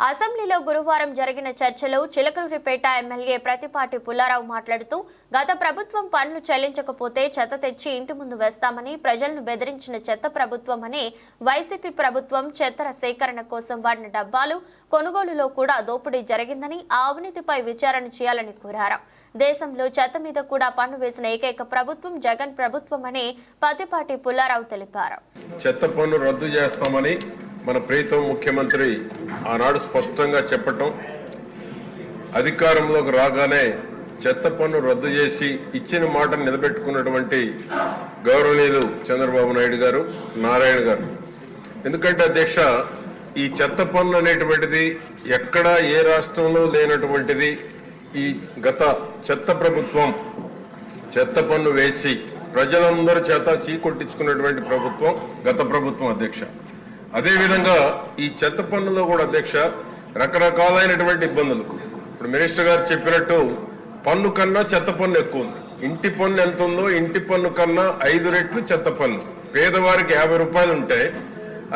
అసెంబ్లీలో గురువారం జరిగిన చర్చలో చిలకలూరిపేట ఎమ్మెల్యే ప్రతిపాటి పుల్లారావు మాట్లాడుతూ గత ప్రభుత్వం పన్ను చెల్లించకపోతే చెత్త తెచ్చి ఇంటి ముందు వేస్తామని ప్రజలను బెదిరించిన చెత్త ప్రభుత్వం అని వైసీపీ ప్రభుత్వం చెత్తర సేకరణ కోసం వాడిన డబ్బాలు కొనుగోలులో కూడా దోపిడీ జరిగిందని ఆ అవినీతిపై విచారణ చేయాలని కోరారు. దేశంలో చెత్త మీద కూడా పన్ను వేసిన ఏకైక ప్రభుత్వం జగన్ ప్రభుత్వం అని పతిపాటి పుల్లారావు తెలిపారు. చెత్త పన్ను రద్దు చేస్తామని మన ప్రీతం ముఖ్యమంత్రి ఆనాడు స్పష్టంగా చెప్పటం అధికారంలోకి రాగానే చెత్త పన్ను రద్దు చేసి ఇచ్చిన మాటను నిలబెట్టుకున్నటువంటి గౌరవనీయులు చంద్రబాబు నాయుడు గారు నారాయణ గారు. ఎందుకంటే అధ్యక్ష ఈ చెత్త పన్ను అనేటువంటిది ఎక్కడా ఏ రాష్ట్రంలో లేనటువంటిది ఈ గత చెత్త ప్రభుత్వం చెత్త పన్ను వేసి ప్రజలందరి చేత చీకొట్టించుకున్నటువంటి ప్రభుత్వం గత ప్రభుత్వం అధ్యక్ష. అదేవిధంగా ఈ చెత్త పన్నులో కూడా అధ్యక్ష రకరకాలైనటువంటి ఇబ్బందులు. ఇప్పుడు మినిస్టర్ గారు చెప్పినట్టు పన్ను కన్నా చెత్త పన్ను ఎక్కువ ఉంది. ఇంటి పన్ను ఎంత ఉందో ఇంటి పన్ను కన్నా ఐదు రెట్లు చెత్త పన్ను. పేదవారికి యాభై రూపాయలు ఉంటే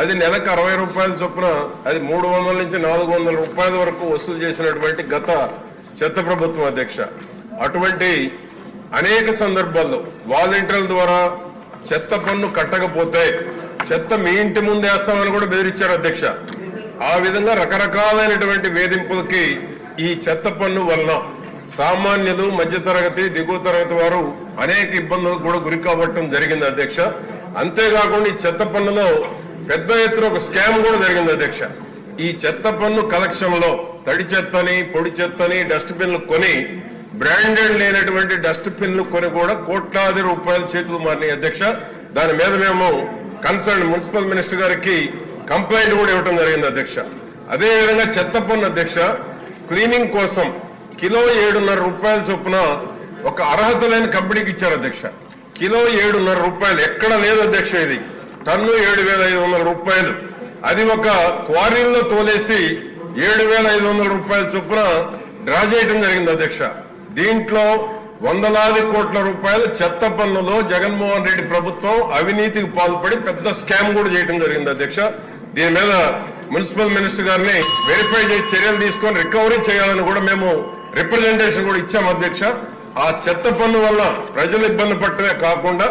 అది నెలకు అరవై రూపాయల చొప్పున అది మూడు వందల నుంచి నాలుగు వందల రూపాయల వరకు వసూలు చేసినటువంటి గత చెత్త ప్రభుత్వం అధ్యక్ష. అటువంటి అనేక సందర్భాల్లో వాలంటీర్ల ద్వారా చెత్త పన్ను కట్టకపోతే చెత్త మీ ఇంటి ముందు వేస్తామని కూడా బెదిరించారు అధ్యక్ష. ఆ విధంగా రకరకాలైనటువంటి వేధింపులకి ఈ చెత్త పన్ను వలన సామాన్యులు మధ్యతరగతి దిగువ తరగతి వారు అనేక ఇబ్బందులకు కూడా గురి కావటం జరిగింది అధ్యక్ష. అంతేకాకుండా ఈ చెత్త పన్నులో పెద్ద ఎత్తున ఒక స్కామ్ కూడా జరిగింది అధ్యక్ష. ఈ చెత్త పన్ను కలెక్షన్లో తడి చెత్తని పొడి చెత్తని డస్ట్ బిన్లు కొని బ్రాండెడ్ లేనటువంటి డస్ట్ బిన్లు కొని కూడా కోట్లాది రూపాయల చేతులు మారినాయి అధ్యక్ష. దాని మీద మేము కన్సర్న్ మున్సిపల్ మినిస్టర్ గారికి కంప్లైంట్ కూడా ఇవ్వడం జరిగింది అధ్యక్ష. అదేవిధంగా చెత్తపన్ను చెత్త పన్ను అధ్యక్ష క్లీనింగ్ కోసం కిలో ఏడున్నర రూపాయల చొప్పున ఒక అర్హత లేని కంపెనీకి ఇచ్చారు అధ్యక్ష. కిలో ఏడున్నర రూపాయలు ఎక్కడ లేదు అధ్యక్ష ఇది. టన్ను ఏడు వేల ఐదు వందల రూపాయలు. అది ఒక క్వారీల్లో తోలేసి ఏడు వేల ఐదు వందల రూపాయల చొప్పున డ్రా చేయడం జరిగింది అధ్యక్ష. దీంట్లో వందలాది కోట్ల రూపాయలు చెత్త పన్నులో జగన్మోహన్ రెడ్డి ప్రభుత్వం అవినీతికి పాల్పడి పెద్ద స్కామ్ కూడా చేయడం జరిగింది అధ్యక్ష. దీని మీద మున్సిపల్ మినిస్టర్ గారిని వెరిఫై చేసి చర్యలు తీసుకొని రికవరీ చేయాలని కూడా మేము రిప్రజెంటేషన్ కూడా ఇచ్చాం అధ్యక్ష. ఆ చెత్త పన్ను వల్ల ప్రజలు ఇబ్బంది పట్టమే కాకుండా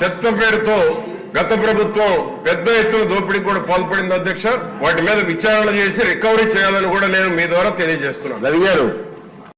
చెత్త పేరుతో గత ప్రభుత్వం పెద్ద ఎత్తున దోపిడీకి కూడా పాల్పడింది అధ్యక్ష. వాటి మీద విచారణ చేసి రికవరీ చేయాలని కూడా నేను మీ ద్వారా తెలియజేస్తున్నాను. రవి గారు